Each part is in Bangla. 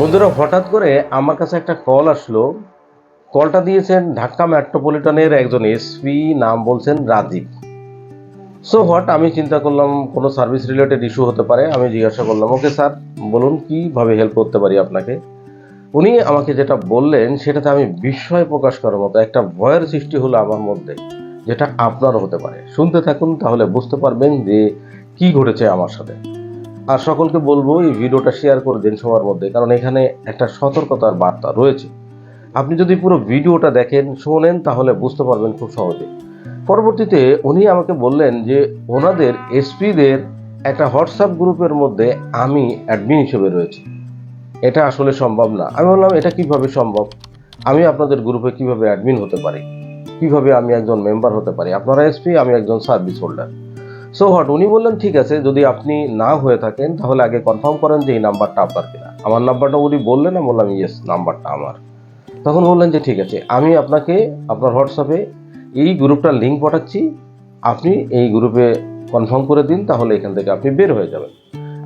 বন্ধুরা, হঠাৎ করে আমার কাছে একটা কল আসলো। কলটা দিয়েছেন ঢাকা মেট্রোপলিটনের একজন এসপি নাম বলছেন রাজীব। সো হট আমি চিন্তা করলাম, কোনো সার্ভিস রিলেটেড ইস্যু হতে পারে। আমি জিজ্ঞাসা করলাম ওকে স্যার বলুন, কীভাবে হেল্প করতে পারি আপনাকে? উনি আমাকে যেটা বললেন, সেটাতে আমি বিস্ময় প্রকাশ করার মতো একটা ভয়ের সৃষ্টি হলো আমার মধ্যে, যেটা আপনারও হতে পারে। শুনতে থাকুন, তাহলে বুঝতে পারবেন যে কি ঘটেছে আমার সাথে। আর সকলকে বলব, এই ভিডিওটা শেয়ার করে দিন সবার মধ্যে, কারণ এখানে একটা সতর্কতার বার্তা রয়েছে। আপনি যদি পুরো ভিডিওটা দেখেন, শোনেন, তাহলে বুঝতে পারবেন খুব সহজে। পরবর্তীতে উনি আমাকে বললেন যে, ওনাদের এসপিদের একটা হোয়াটসঅ্যাপ গ্রুপের মধ্যে আমি অ্যাডমিন হিসেবে রয়েছি। এটা আসলে সম্ভব না। আমি বললাম, এটা কীভাবে সম্ভব? আমি আপনাদের গ্রুপে কীভাবে অ্যাডমিন হতে পারি? কীভাবে আমি একজন মেম্বার হতে পারি? আপনারা এসপি, আমি একজন সার্ভিস হোল্ডার সো হট উনি বললেন, ঠিক আছে, যদি আপনি না হয়ে থাকেন, তাহলে আগে কনফার্ম করেন যে এই নাম্বারটা আপনার কিনা। আমার নাম্বারটা উনি বললেন, আমি বললাম ইয়েস নাম্বারটা আমার। তখন বললেন যে, ঠিক আছে, আমি আপনাকে আপনার হোয়াটসঅ্যাপে এই গ্রুপটার লিঙ্ক পাঠাচ্ছি। আপনি এই গ্রুপে কনফার্ম করে দিন, তাহলে এখান থেকে আপনি বের হয়ে যাবেন।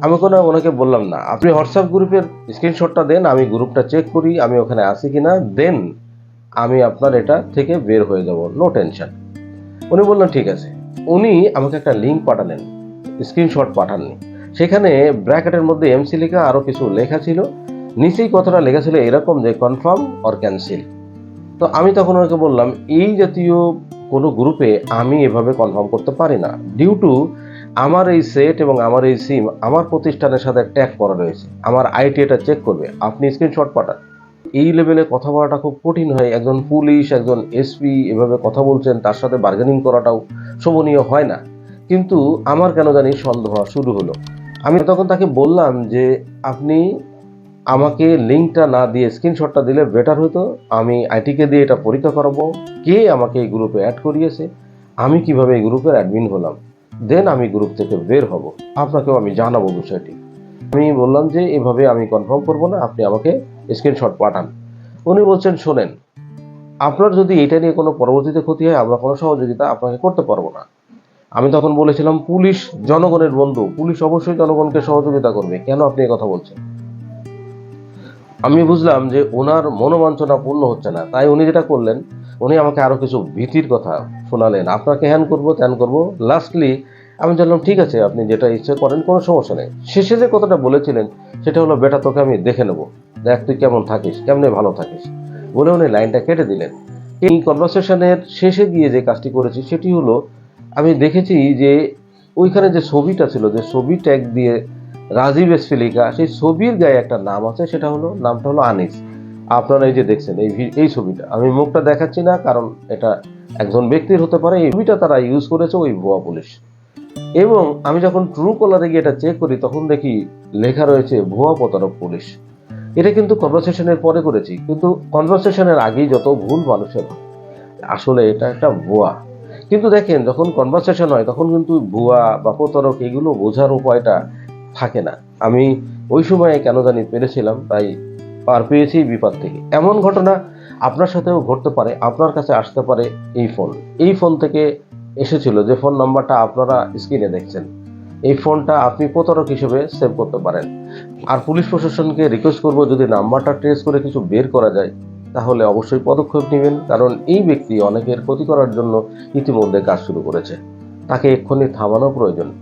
আমি কোনো, ওনাকে বললাম না, আপনি হোয়াটসঅ্যাপ গ্রুপের স্ক্রিনশটটা দেন, আমি গ্রুপটা চেক করি, আমি ওখানে আছি কিনা দেন আমি আপনার এটা থেকে বের হয়ে যাব নো টেনশন উনি বললেন, ঠিক আছে। উনি আমাকে একটা লিঙ্ক পাঠালেন স্ক্রিনশট পাঠাননি। সেখানে ব্র্যাকেটের মধ্যে এমসি লেখা আরও কিছু লেখা ছিল। নিচেই কথাটা লেখা ছিল এরকম যে কনফার্ম অর ক্যান্সেল তো আমি তখন ওনাকে বললাম, এই জাতীয় কোনো গ্রুপে আমি এভাবে কনফার্ম করতে পারি না। ডিউ টু আমার এই সেট এবং আমার এই সিম আমার প্রতিষ্ঠানের সাথে ট্যাগ করা রয়েছে। আমার আইটি এটা চেক করবে। আপনি স্ক্রিনশট পাঠান। এই লেভেলে কথা বলাটা খুব কঠিন হয়। একজন পুলিশ, একজন এসপি এভাবে কথা বলছেন, তার সাথে বার্গেনিং করাটাও শোভনীয় হয় না। কিন্তু আমার কেন জানি সন্দেহ শুরু হলো। আমি তখন তাকে বললাম যে, আপনি আমাকে লিঙ্কটা না দিয়ে স্ক্রিনশটটা দিলে বেটার হতো। আমি আইটিকে দিয়ে এটা পরীক্ষা করাবো। কে আমাকে এই গ্রুপে অ্যাড করিয়েছে? আমি কীভাবে এই গ্রুপের অ্যাডমিন হলাম? দেন আমি গ্রুপ থেকে বের হব। আপনাকেও আমি জানাব বিষয়টি। আমি বললাম যে, এভাবে আমি কনফার্ম করব না। আপনি আমাকে স্ক্রিনশট পাঠান। উনি বলছেন, শোনেন, আপনার যদি এটা নিয়ে কোনো পরবর্তীতে ক্ষতি হয়, আমরা কোনো সহযোগিতা আপনাকে করতে পারব না। আমি তখন বলেছিলাম, পুলিশ জনগণের বন্ধু, পুলিশ অবশ্যই জনগণকে সহযোগিতা করবে। কেন আপনি কথা বলছেন? আমি বুঝলাম যে ওনার মনোবাঞ্ছনা পূর্ণ হচ্ছে না। তাই উনি যেটা করলেন, উনি আমাকে আরও কিছু ভীতির কথা শোনালেন। আপনাকে হ্যান করব, ত্যান করব। লাস্টলি আমি জানলাম, ঠিক আছে, আপনি যেটা ইচ্ছে করেন, কোনো সমস্যা নেই। শেষে যে কথাটা বলেছিলেন, সেটা হলো, বেটা, তোকে আমি দেখে নেব। দেখ, তুই কেমন থাকিস, কেমনে ভালো থাকিস? বলে উনি লাইনটা কেটে দিলেন। এই কনভারসেশনের শেষে গিয়ে যে কাজটি করেছি, সেটি হলো, আমি দেখেছি যে ওইখানে যে ছবিটা ছিল, যে ছবি ট্যাগ দিয়ে রাজীব এসফিলিকা, সেই ছবির গায়ে একটা নাম আছে, সেটা হলো, নামটা হলো আনিস। আপনারা এই যে দেখছেন, এই এই ছবিটা। আমি মুখটা দেখাচ্ছি না, কারণ এটা একজন ব্যক্তির হতে পারে। এই ছবিটা তারা ইউজ করেছে ওই ভুয়া পুলিশ। এবং আমি যখন ট্রু কলারে গিয়ে এটা চেক করি, তখন দেখি লেখা রয়েছে, ভুয়া প্রতারক পুলিশ। এটা কিন্তু কনভারসেশনের পরে করেছি, কিন্তু কনভারসেশনের আগেই যত ভুল মানুষের। আসলে এটা একটা ভুয়া। কিন্তু দেখেন, যখন কনভারসেশন হয়, তখন কিন্তু ভুয়া বা প্রতারক এগুলো বোঝার উপায়টা থাকে না। আমি ওই সময়ে কেন জানি পেরেছিলাম, তাই পার পেয়েছি বিপদ থেকে। এমন ঘটনা আপনার সাথেও ঘটতে পারে, আপনার কাছে আসতে পারে এই ফোন এই ফোন থেকে এসেছিল যে ফোন নাম্বারটা আপনারা স্ক্রিনে দেখছেন। এই ফোনটা আপনি প্রতারক হিসেবে সেভ করতে পারেন। আর পুলিশ প্রশাসনকে রিকোয়েস্ট করব যদি নাম্বারটা ট্রেস করে কিছু বের করা যায় তাহলে অবশ্যই পদক্ষেপ নেবেন। কারণ এই ব্যক্তি অনেকের ক্ষতি করার জন্য ইতিমধ্যে কাজ শুরু করেছে। তাকে এক্ষুনি থামানো প্রয়োজন।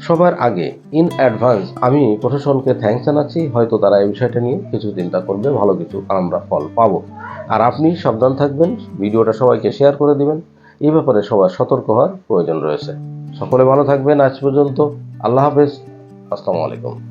সবার আগে ইন অ্যাডভান্স আমি প্রশাসনকে থ্যাঙ্কস জানাচ্ছি। হয়তো তারা এই বিষয়টা নিয়ে কিছু চিন্তা করবে ভালো কিছু আমরা ফল পাবো। আর আপনি সাবধান থাকবেন। ভিডিওটা সবাইকে শেয়ার করে দিবেন। এই ব্যাপারে সবার সতর্ক হওয়ার প্রয়োজন রয়েছে। সকলে ভালো থাকবেন। আজ পর্যন্ত আল্লাহ হাফেজ। আসসালামু আলাইকুম।